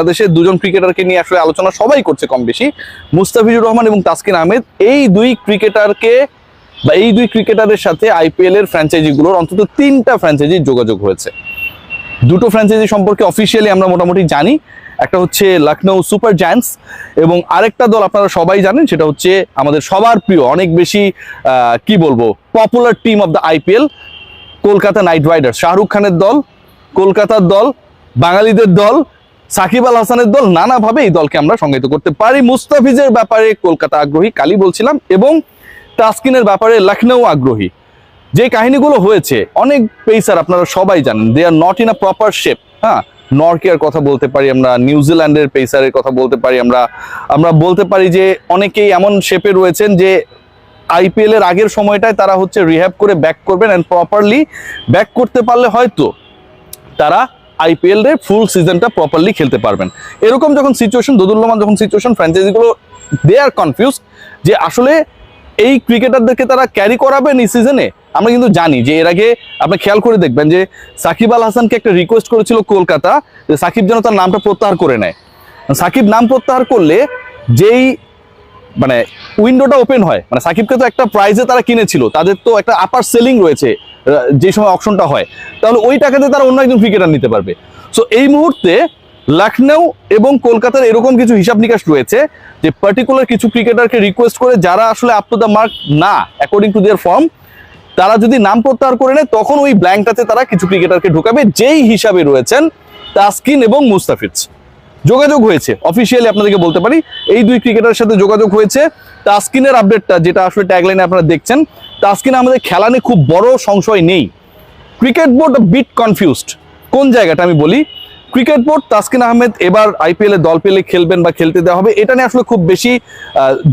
বাংলাদেশের দুজন ক্রিকেটারকে নিয়ে আসলে আলোচনা সবাই করছে কম বেশি। মুস্তাফিজুর রহমান এবং তাসকিন আহমেদ এই দুই ক্রিকেটারকে বা এই দুই ক্রিকেটারের সাথে আইপিএল এর ফ্র্যাঞ্চাইজিগুলোর অন্তত তিনটা ফ্র্যাঞ্চাইজির যোগাযোগ হয়েছে। দুটো ফ্র্যাঞ্চাইজি সম্পর্কে অফিসিয়ালি আমরা মোটামুটি জানি। একটা হচ্ছে লখনৌ সুপার জায়ান্টস এবং আরেকটা দল আপনারা সবাই জানেন, সেটা হচ্ছে আমাদের সবার প্রিয়, অনেক বেশি কি বলব popular team of the IPL Kolkata Knight Riders. Shahrukh খানের দল, কলকাতার দল, বাঙালিদের দল সাকিব আল হাসানের দল নানাভাবে এই দলকে আমরা সংজ্ঞায়িত করতে পারি। মুস্তাফিজের ব্যাপারে কলকাতা আগ্রহী কালি বলছিলাম, এবং তাসকিনের ব্যাপারে লখনৌ আগ্রহী। যে কাহিনীগুলো হয়েছে, অনেক পেসার আপনারা সবাই জানেন they are not in a proper shape হ্যাঁ? নরকের কথা বলতে পারি আমরা নিউজিল্যান্ডের পেসারের কথা বলতে পারি আমরা। আমরা বলতে পারি যে, অনেকেই এমন শেপে রয়েছেন যে আইপিএল এর আগের সময়টায় তারা হচ্ছে রিহ্যাব করে ব্যাক করবেন অ্যান্ড প্রপারলি ব্যাক করতে পারলে হয়তো তারা আইপিএল এর ফুল সিজনটা প্রপারলি খেলতে পারবেন। এরকম যখন সিচুয়েশন দোদুল্যমান যখন সিচুয়েশন ফ্র্যাঞ্চাইজিগুলো দে আর কনফিউজ যে আসলে এই ক্রিকেটারদেরকে তারা ক্যারি করাবেন এই সিজনে আমরা কিন্তু জানি যে এর আগে আপনি খেয়াল করে দেখবেন যে সাকিব আল হাসানকে একটা রিকোয়েস্ট করেছিল কলকাতা যে সাকিব যেন তার নামটা প্রত্যাহার করে নেয়। সাকিব নাম প্রত্যাহার করলে যেই মানে উইন্ডোটা ওপেন হয় মানে সাকিবকে তো একটা প্রাইজে তারা কিনেছিল, তাদের তো একটা আপার সেলিং রয়েছে। যে সময় অপশনটা হয়, তাহলে ওই টাকাতে তারা অন্য একজন ক্রিকেটার নিতে পারবে। সো এই মুহূর্তে লখনৌ এবং কলকাতার এরকম কিছু হিসাব নিকাশ রয়েছে যে পার্টিকুলার কিছু ক্রিকেটারকে রিকোয়েস্ট করে যারা আসলে আপ টু দ্য মার্ক না অ্যাকর্ডিং টু দেয়ার ফর্ম তারা যদি নাম প্রত্যাহার করে নেয়, তখন ওই ব্ল্যাঙ্কটাতে তারা কিছু ক্রিকেটারকে ঢুকাবে, যেই হিসাবে রয়েছেন তাসকিন এবং মুস্তাফিজ। যোগাযোগ হয়েছে। অফিসিয়ালি আপনাদেরকে বলতে পারি, এই দুই ক্রিকেটারের সাথে যোগাযোগ হয়েছে। তাসকিনের আপডেটটা যেটা আসলে ট্যাগলাইনে আপনারা দেখছেন তাসকিন আমাদের খেলা নিয়ে খুব বড় সংশয় নেই। ক্রিকেট বোর্ড বিট কনফিউজড কোন জায়গাটা আমি বলি? ক্রিকেট বোর্ড তাসকিন আহমেদ এবার আইপিএল দল পেলে খেলবেন বা খেলতে দেওয়া হবে, এটা নিয়ে আসলে খুব বেশি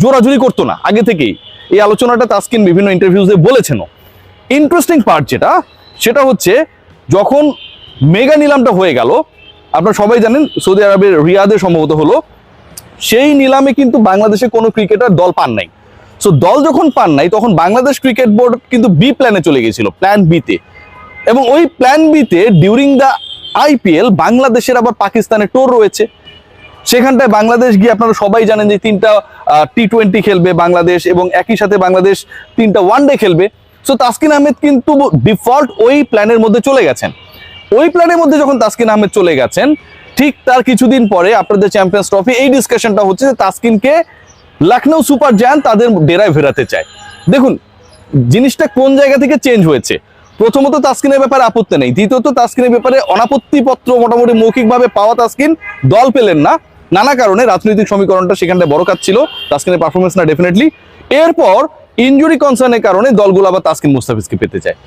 জোরাজুরি করতো না। আগে থেকেই এই আলোচনাটা তাসকিন বিভিন্ন ইন্টারভিউজে বলেছেনও। ইন্টারেস্টিং পার্ট যেটা, সেটা হচ্ছে যখন মেগা নিলামটা হয়ে গেল আপনারা সবাই জানেন সৌদি আরবের রিয়াদে সম্ভবত হলো, সেই নিলামে কিন্তু বাংলাদেশে কোনো ক্রিকেটার দল পান নাই। সো দল যখন পান নাই, তখন বাংলাদেশ ক্রিকেট বোর্ড কিন্তু বি প্ল্যানে চলে গেছিল, প্ল্যান বিতে এবং ওই প্ল্যান বিতে ডিউরিং দ্য আইপিএল বাংলাদেশের আবার পাকিস্তানে টোর রয়েছে। সেখানটায় বাংলাদেশ গিয়ে আপনারা সবাই জানেন যে তিনটা টি টোয়েন্টি খেলবে বাংলাদেশ এবং একই সাথে বাংলাদেশ তিনটা ওয়ান ডে খেলবে। সো তাসকিন আহমেদ কিন্তু ডিফল্ট ওই প্ল্যানের মধ্যে চলে গেছেন। ওই প্ল্যানের মধ্যে যখন তাসকিন আহমেদ চলে গেছেন, ঠিক তার কিছুদিন পরে আপনাদের চ্যাম্পিয়ন্স ট্রফি, এই ডিসকাশনটা হচ্ছে যে তাসকিনকে লখনৌ সুপার জায়ান্ট তাদের ডেরায় ফেরাতে চায়। দেখুন, জিনিসটা কোন জায়গা থেকে চেঞ্জ হয়েছে? প্রথমত তাসকিনের ব্যাপারে আপত্তি নেই। দ্বিতীয়ত, তাসকিনের ব্যাপারে অনাপত্তি পত্র মোটামুটি মৌখিকভাবে পাওয়া তাসকিন দল পেলেন না। নানা কারণে রাজনৈতিক সমীকরণটা সেখানটায় বড় কাজ ছিল। তাসকিনের পারফরমেন্স না ডেফিনেটলি এরপর ইনজুরি কনসার্নের কারণে দলগুলো আবার তাসকিন মুস্তাফিজকে পেতে চায়।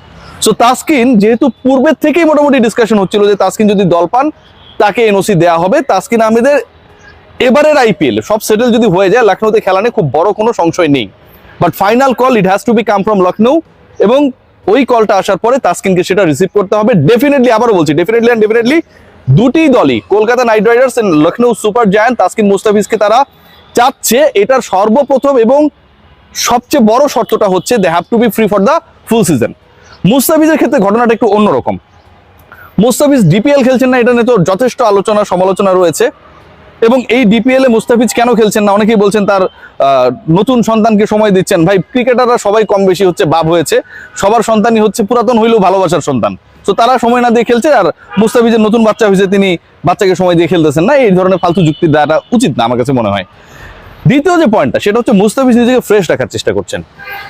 সো তাসকিন যেহেতু পূর্বের থেকেই মোটামুটি ডিসকাশন হচ্ছিল যে তাসকিন যদি দল পান, তাকে এনওসি দেওয়া হবে। তাসকিন আহমেদের এবারের আইপিএল সব সেটেল যদি হয়ে যায় লখনৌতে খেলা খুব বড় কোনো সংশয় নেই। But final call it has to be come from Lucknow এবং ওই কলটা আসার পরে তাসকিনকে সেটা রিসিভ করতে হবে। ডেফিনেটলি আবারও বলছি ডেফিনেটলি অ্যান্ড ডেফিনেটলি দুটি দলই, Kolkata Knight Riders and Lucknow Super Giant, Taskin মুস্তাফিজকে তারা চাচ্ছে। এটার সর্বপ্রথম এবং সবচেয়ে বড় শর্তটা হচ্ছে they have to be free for the full season মুস্তাফিজের ক্ষেত্রে ঘটনাটা একটু অন্যরকম। মুস্তাফিজ ডিপিএল খেলছেন না, এটা নিয়ে তো যথেষ্ট আলোচনা, সমালোচনা রয়েছে। এবং এই ডিপিএল মুস্তাফিজ কেন খেলছেন না? অনেকেই বলছেন তার নতুন সন্তানকে সময় দিচ্ছেন। ভাই, ক্রিকেটাররা সবাই কম বেশি হচ্ছে, বাপ হয়েছে। সবার সন্তানই হচ্ছে পুরাতন হইলেও ভালোবাসার সন্তান। তো তারা সময় না দিয়ে খেলছে আর মুস্তাফিজের নতুন বাচ্চা হয়েছে, তিনি বাচ্চাকে সময় দিয়ে খেলতেছেন না। এই ধরনের ফালতু যুক্তি দেওয়াটা উচিত না, আমার কাছে মনে হয়। দ্বিতীয় যে পয়েন্টটা সেটা হচ্ছে মুস্তাফিজ নিজেকে ফ্রেশ রাখার চেষ্টা করছেন।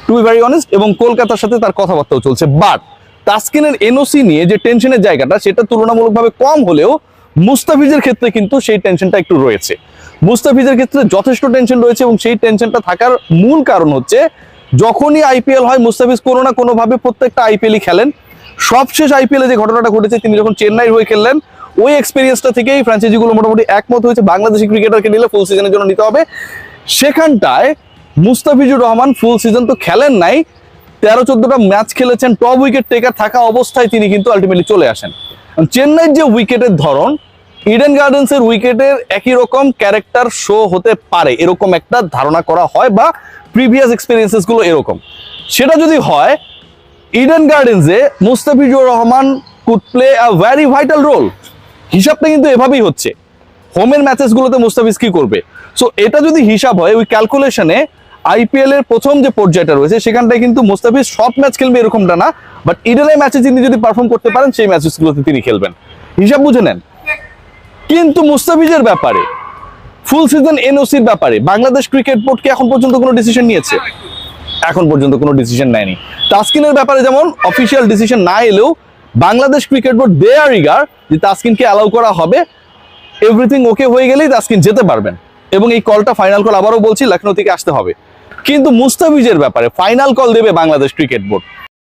টু বি ভেরি অনেস্ট এবং কলকাতার সাথে তার কথাবার্তাও চলছে। বাট তাসকিনের এনওসি নিয়ে যে টেনশনের জায়গাটা, সেটা তুলনামূলকভাবে কম হলেও মুস্তাফিজের ক্ষেত্রে কিন্তু সেই টেনশনটা একটু রয়েছে। মুস্তাফিজের ক্ষেত্রে যথেষ্ট টেনশন রয়েছে এবং সেই টেনশনটা থাকার মূল কারণ হচ্ছে, যখনই আইপিএল হয়, মুস্তাফিজ কোনো না কোনোভাবে প্রত্যেকটা আইপিএলই খেলেন। সবশেষ আইপিএলে যে ঘটনাটা ঘটেছে, তিনি যখন চেন্নাইয়ের হয়ে খেললেন ওই এক্সপিরিয়েন্সটা থেকেই ফ্র্যাঞ্চাইজিগুলো মোটামুটি একমত হয়েছে। বাংলাদেশি ক্রিকেটারকে নিলে ফুল সিজনের জন্য নিতে হবে। সেখানটায় মুস্তাফিজুর রহমান ফুল সিজন তো খেলেন নাই। তেরো চোদ্দটা ম্যাচ খেলেছেন টপ উইকেট টেকার থাকা অবস্থায় তিনি কিন্তু আলটিমেটলি চলে আসেন। চেন্নাইয়ের যে উইকেটের ধরন ইডেন গার্ডেন্সের উইকেটের একই রকম ক্যারেক্টার শো হতে পারে, এরকম একটা ধারণা করা হয় বা প্রিভিয়াস এক্সপিরিয়েন্সেসগুলো এরকম। সেটা যদি হয় Eden গার্ডেন্সে Mustafizur Rahman could play a very vital role হিসাবটা কিন্তু এভাবেই হচ্ছে। হোমের ম্যাচেসগুলোতে মুস্তাফিজ কি করবে? সো এটা যদি হিসাব হয়, ওই ক্যালকুলেশনে আইপিএল এর প্রথম যে পর্যায়টা রয়েছে, সেখানটায় কিন্তু মুস্তাফিজ সব ম্যাচ খেলবে এরকমটা না বাট ইডেনের ম্যাচে তিনি যদি পারফর্ম করতে পারেন, সেই ম্যাচেসগুলোতে তিনি খেলবেন। হিসাব বুঝে নেন। কিন্তু মুস্তাফিজের ব্যাপারে ফুল সিজন এনওসির ব্যাপারে, বাংলাদেশ ক্রিকেট বোর্ড কি এখন পর্যন্ত কোনো ডিসিশন নিয়েছে? এখন পর্যন্ত কোনো ডিসিশন নেয়নি। তাসকিনের ব্যাপারে যেমন অফিসিয়াল ডিসিশন না এলেও, Bangladesh cricket board they are eager যে তাসকিনকে অ্যালাউ করা হবে এভরিথিং ওকে হয়ে গেলেই তাসকিন যেতে পারবেন। এবং এই কলটা ফাইনাল কল আবারও বলছি লখনৌ থেকে আসতে হবে। কিন্তু মুস্তাফিজের ব্যাপারে ফাইনাল কল দেবে বাংলাদেশ ক্রিকেট বোর্ড